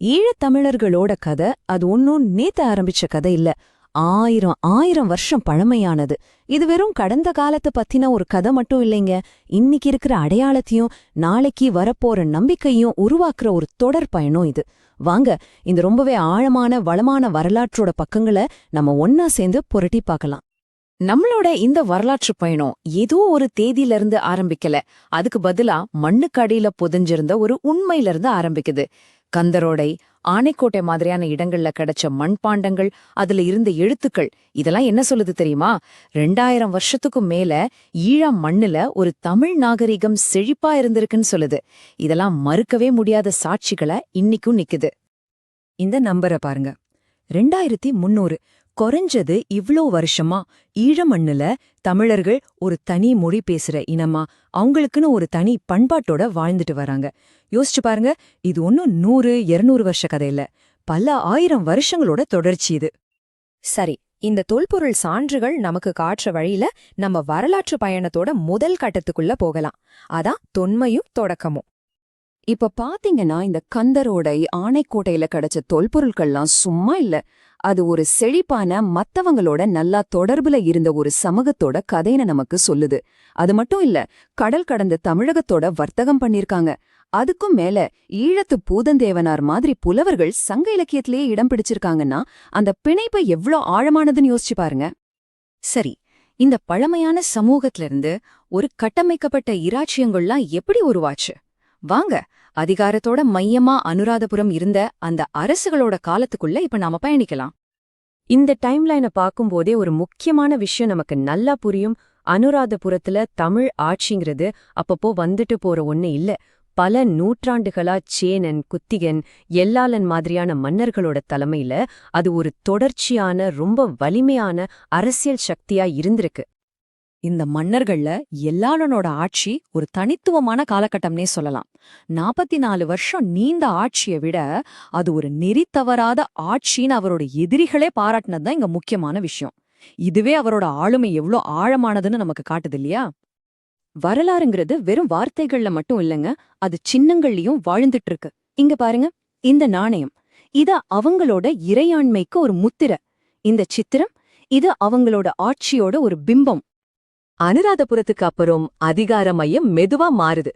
ஈழத்தமிழர்களோட கதை அது ஒன்னும் நேத்து ஆரம்பிச்ச கதை இல்ல. ஆயிரம் ஆயிரம் வருஷம் பழமையானது. இது வெறும் கடந்த காலத்தை பத்தின ஒரு கதை மட்டும் இல்லைங்க. இன்னைக்கு இருக்கிற அடையாளத்தையும் நாளைக்கு வரப்போற நம்பிக்கையும் உருவாக்குற ஒரு தொடர் பயணம் இது. வாங்க இந்த ரொம்பவே ஆழமான வளமான வரலாற்றோட பக்கங்களை நம்ம ஒன்னா சேர்ந்து புரட்டி பார்க்கலாம். நம்மளோட இந்த வரலாற்று பயணம் ஏதோ ஒரு தேதியில இருந்து ஆரம்பிக்கல. அதுக்கு பதிலா மண்ணுக்கடியில புதஞ்சிருந்த ஒரு உண்மையில இருந்து ஆரம்பிக்குது. கந்தரோடை ஆனைக்கோட்டை மாதிரியான இடங்கள்ல கிடைச்ச மண்பாண்டங்கள் அதுல இருந்த எழுத்துக்கள் இதெல்லாம் என்ன சொல்லுது தெரியுமா? ரெண்டாயிரம் வருஷத்துக்கும் மேல ஈழம் மண்ணுல ஒரு தமிழ் நாகரிகம் செழிப்பா இருந்திருக்குன்னு சொல்லுது. இதெல்லாம் மறுக்கவே முடியாத சாட்சிகளை இன்னிக்கும் நிக்குது. இந்த நம்பரை பாருங்க. ரெண்டாயிரத்தி முன்னூறு குறைஞ்சது இவ்ளோ வருஷமா ஈழமண்ணுல தமிழர்கள் ஒரு தனி மொழி பேசுற இனமா அவங்களுக்குன்னு ஒரு தனி பண்பாட்டோட வாழ்ந்துட்டு வராங்க. யோசிச்சு பாருங்க இது ஒன்னும் நூறு இருநூறு வருஷ கதையில பல ஆயிரம் வருஷங்களோட தொடர்ச்சி இது. சரி இந்த தொல்பொருள் சான்றுகள் நமக்கு காட்டுற வழியில நம்ம வரலாற்று பயணத்தோட முதல் கட்டத்துக்குள்ள போகலாம். அதான் தொன்மையும் தொடக்கமும். இப்ப பாத்தீங்கன்னா இந்த கந்தரோடை ஆனைக்கோட்டையில கிடைச்ச தொல்பொருட்கள்லாம் சும்மா இல்ல. அது ஒரு செழிப்பான மத்தவங்களோட நல்லா தொடர்புல இருந்த ஒரு சமூகத்தோட கதைன்னு நமக்கு சொல்லுது. அது மட்டும் இல்ல கடல் கடந்த தமிழகத்தோட வர்த்தகம் பண்ணிருக்காங்க. அதுக்கும் மேல ஈழத்து பூதந்தேவனார் மாதிரி புலவர்கள் சங்க இலக்கியத்திலேயே இடம் பிடிச்சிருக்காங்கன்னா அந்த பிணைப்பு எவ்ளோ ஆழமானதுன்னு யோசிச்சு பாருங்க. சரி இந்த பழமையான சமூகத்துல இருந்து ஒரு கட்டமைக்கப்பட்ட இராச்சியங்கள்லாம் எப்படி உருவாச்சு? வாங்க அதிகாரத்தோட மையமா அனுராதபுரம் இருந்த அந்த அரசுகளோட காலத்துக்குள்ள இப்ப நாம பயணிக்கலாம். இந்த டைம்லைனை பார்க்கும்போதே ஒரு முக்கியமான விஷயம் நமக்கு நல்லா புரியும். அனுராதபுரத்துல தமிழ் ஆட்சிங்கிறது அப்பப்போ வந்துட்டு போற ஒண்ணு இல்ல. பல நூற்றாண்டுகளா சேனன் குத்திகன் எல்லாளன் மாதிரியான மன்னர்களோட தலைமையில அது ஒரு தொடர்ச்சியான ரொம்ப வலிமையான அரசியல் சக்தியா இருந்திருக்கு. இந்த மன்னர்கள்ல எல்லாளனோட ஆட்சி ஒரு தனித்துவமான காலகட்டம்னே சொல்லலாம். நாற்பத்தி நாலு வருஷம் நீண்ட ஆட்சியை விட அது ஒரு நெறி தவறாத ஆட்சின்னு அவரோட எதிரிகளே பாராட்டினது தான் இங்க முக்கியமான விஷயம். இதுவே அவரோட ஆளுமை எவ்ளோ ஆழமானதுன்னு நமக்கு காட்டுது இல்லையா? வரலாறுங்கிறது வெறும் வார்த்தைகள்ல மட்டும் இல்லைங்க அது சின்னங்கள்லயும் வாழ்ந்துட்டு இருக்கு இங்க பாருங்க இந்த நாணயம். இத அவங்களோட இறையாண்மைக்கு ஒரு முத்திர. இந்த சித்திரம் இது அவங்களோட ஆட்சியோட ஒரு பிம்பம். அனுராதபுரத்துக்கு அப்புறம் அதிகார மையம் மெதுவா மாறுது.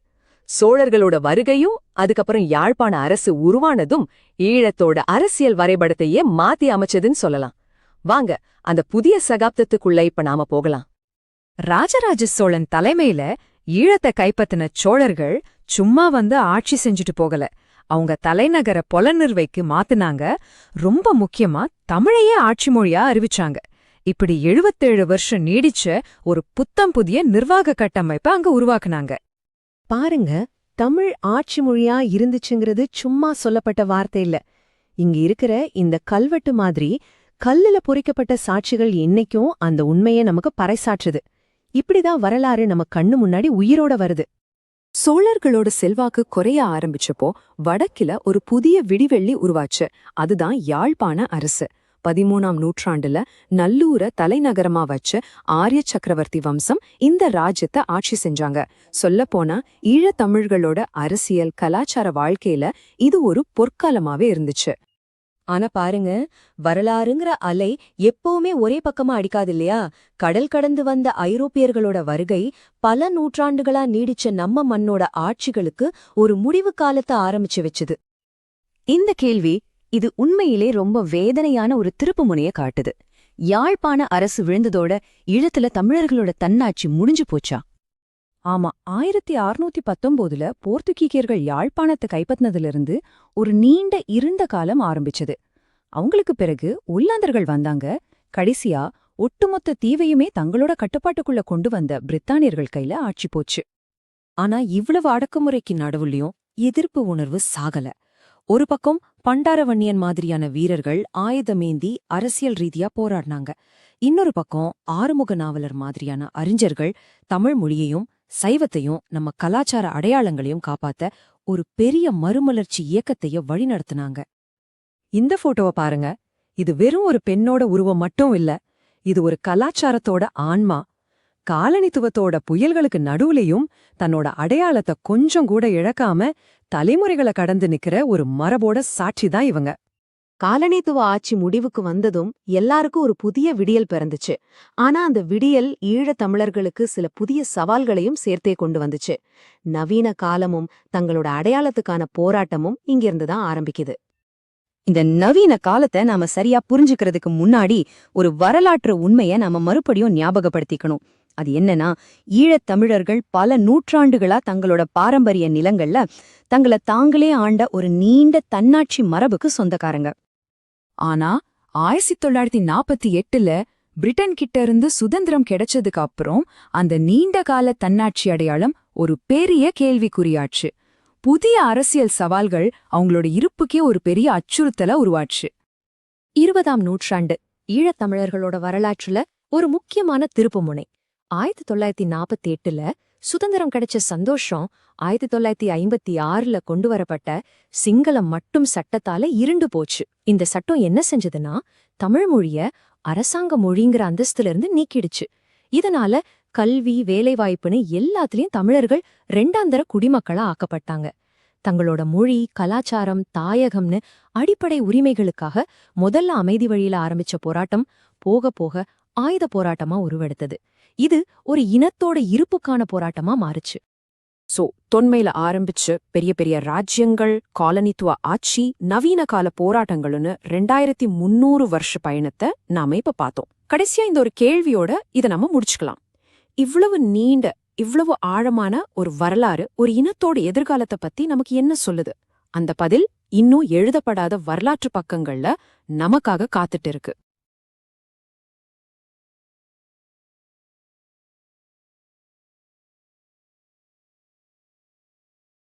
சோழர்களோட வருகையும் அதுக்கப்புறம் யாழ்ப்பாண அரசு உருவானதும் ஈழத்தோட அரசியல் வரைபடத்தையே மாத்தி அமைச்சதுன்னு சொல்லலாம். வாங்க அந்த புதிய சகாப்தத்துக்குள்ள இப்ப நாம போகலாம். ராஜராஜ சோழன் தலைமையில ஈழத்தை கைப்பத்தின சோழர்கள் சும்மா வந்து ஆட்சி செஞ்சுட்டு போகல. அவங்க தலைநகர பொலநிர்வைக்கு மாத்துனாங்க. ரொம்ப முக்கியமா தமிழையே ஆட்சி மொழியா அறிவிச்சாங்க. இப்படி எழுபத்தேழு வருஷம் நீடிச்ச ஒரு புத்தம் புதிய நிர்வாக கட்டமைப்பை அங்க உருவாக்குனாங்க. பாருங்க தமிழ் ஆட்சி மொழியா இருந்துச்சுங்கிறது சும்மா சொல்லப்பட்ட வார்த்தை இல்ல. இங்க இருக்கிற இந்த கல்வெட்டு மாதிரி கல்லுல பொறிக்கப்பட்ட சாட்சிகள் என்னைக்கும் அந்த உண்மையை நமக்கு பறைசாற்றுது. இப்படிதான் வரலாறு நம்ம கண்ணு முன்னாடி உயிரோட வருது. சோழர்களோட செல்வாக்கு குறைய ஆரம்பிச்சப்போ வடக்கில ஒரு புதிய விடிவெள்ளி உருவாச்சு. அதுதான் யாழ்ப்பாண அரசு. பதிமூணாம் நூற்றாண்டுல நல்லூர தலைநகரமா வச்சு ஆரிய சக்கரவர்த்தி வம்சம் இந்த ராஜ்யத்தை ஆட்சி செஞ்சாங்க. சொல்லப்போனா ஈழத்தமிழர்களோட அரசியல் கலாச்சார வாழ்க்கையில இது ஒரு பொற்காலமாவே இருந்துச்சு. ஆனா பாருங்க வரலாறுங்கிற அலை எப்பவுமே ஒரே பக்கமா அடிக்காது இல்லையா? கடல் கடந்து வந்த ஐரோப்பியர்களோட வருகை பல நூற்றாண்டுகளா நீடிச்ச நம்ம மண்ணோட ஆட்சிகளுக்கு ஒரு முடிவு காலத்தை ஆரம்பிச்சு வச்சுது. இந்த கேள்வி இது உண்மையிலே ரொம்ப வேதனையான ஒரு திருப்புமுனைய காட்டுது. யாழ்ப்பாண அரசு விழுந்ததோட ஈழத்துல தமிழர்களோட தன்னாட்சி முடிஞ்சு போச்சா? ஆமா ஆயிரத்தி அறுநூத்தி பத்தொம்போதுல போர்த்துகீக்கியர்கள் யாழ்ப்பாணத்தை கைப்பற்றினதிலிருந்து ஒரு நீண்ட இருந்த காலம் ஆரம்பிச்சது. அவங்களுக்கு பிறகு உள்ளாந்தர்கள் வந்தாங்க. கடைசியா ஒட்டுமொத்த தீவையுமே தங்களோட கட்டுப்பாட்டுக்குள்ள கொண்டு வந்த பிரித்தானியர்கள் கையில ஆட்சி போச்சு. ஆனா இவ்வளவு அடக்குமுறைக்கு நடுவுலயும் எதிர்ப்பு உணர்வு சாகல. ஒரு பக்கம் பண்டாரவண்ணியன் மாதிரியான வீரர்கள் ஆயுதமேந்தி அரசியல் ரீதியா போராடினாங்க. இன்னொரு பக்கம் ஆறுமுக நாவலர் மாதிரியான அறிஞர்கள் தமிழ் மொழியையும் சைவத்தையும் நம்ம கலாச்சார அடையாளங்களையும் காப்பாத்த ஒரு பெரிய மறுமலர்ச்சி இயக்கத்தைய வழிநடத்துனாங்க. இந்த போட்டோவை பாருங்க. இது வெறும் ஒரு பெண்ணோட உருவம் மட்டும் இல்ல இது ஒரு கலாச்சாரத்தோட ஆன்மா காலனித்துவத்தோட புயல்களுக்கு நடுவுலயும் தன்னோட அடையாளத்தை கொஞ்சம் கூட இழக்காம தலைமுறைகளை கடந்து நிக்கிற ஒரு மரபோட சாட்சி தான் இவங்க. காலனித்துவ ஆட்சி முடிவுக்கு வந்ததும் எல்லாருக்கும் ஒரு புதிய விடியல் பிறந்துச்சு. ஆனா அந்த விடியல் ஈழத் தமிழர்களுக்கு சில புதிய சவால்களையும் சேர்த்தே கொண்டு வந்துச்சு. நவீன காலமும் தங்களோட அடையாளத்துக்கான போராட்டமும் இங்கிருந்து தான் ஆரம்பிக்குது. இந்த நவீன காலத்தை நாம சரியா புரிஞ்சுக்கிறதுக்கு முன்னாடி ஒரு வரலாற்று உண்மைய நாம மறுபடியும் ஞாபகப்படுத்திக்கணும். அது என்னன்னா ஈழத் தமிழர்கள் பல நூற்றாண்டுகளா தங்களோட பாரம்பரிய நிலங்கள்ல தங்கள தாங்களே ஆண்ட ஒரு நீண்ட தன்னாட்சி மரபுக்கு சொந்தக்காரங்க. ஆனா ஆயிரத்தி தொள்ளாயிரத்தி நாற்பத்தி எட்டுல பிரிட்டன் கிட்ட இருந்து சுதந்திரம் கிடைச்சதுக்கு அப்புறம் அந்த நீண்ட கால தன்னாட்சி அடையாளம் ஒரு பெரிய கேள்விக்குறியாச்சு. புதிய அரசியல் சவால்கள் அவங்களோட இருப்புக்கே ஒரு பெரிய அச்சுறுத்தல உருவாச்சு. இருபதாம் நூற்றாண்டு ஈழத்தமிழர்களோட வரலாற்றுல ஒரு முக்கியமான திருப்புமுனை ஆயிரத்தி தொள்ளாயிரத்தி நாற்பத்தி எட்டுல சுதந்திரம் கிடைச்ச சந்தோஷம் ஆயிரத்தி தொள்ளாயிரத்தி ஐம்பத்தி ஆறுல கொண்டு வரப்பட்ட சிங்களம் மட்டும் சட்டத்தால இருண்டு போச்சு. இந்த சட்டம் என்ன செஞ்சதுன்னா தமிழ் மொழிய அரசாங்க மொழிங்கிற அந்தஸ்துல இருந்து நீக்கிடுச்சு. இதனால கல்வி வேலைவாய்ப்புன்னு எல்லாத்துலயும் தமிழர்கள் ரெண்டாந்தர குடிமக்களா ஆக்கப்பட்டாங்க. தங்களோட மொழி கலாச்சாரம் தாயகம்னு அடிப்படை உரிமைகளுக்காக முதல்ல அமைதி வழியில ஆரம்பிச்ச போராட்டம் போக போக ஆயுத போராட்டமா உருவெடுத்தது. இது ஒரு இனத்தோட இருப்புக்கான போராட்டமா மாறுச்சு. சோ தொன்மையில ஆரம்பிச்சு பெரிய பெரிய ராஜ்யங்கள் காலனித்துவ ஆட்சி நவீன கால போராட்டங்கள்னு ரெண்டாயிரத்தி முன்னூறு வருஷ பயணத்தை நாம இப்ப பார்த்தோம். கடைசியா இந்த ஒரு கேள்வியோட இத நம்ம முடிச்சுக்கலாம். இவ்வளவு நீண்ட இவ்வளவு ஆழமான ஒரு வரலாறு ஒரு இனத்தோட எதிர்காலத்தை பத்தி நமக்கு என்ன சொல்லுது? அந்த பதில் இன்னும் எழுதப்படாத வரலாற்று பக்கங்கள்ல நமக்காக காத்துட்டு இருக்கு.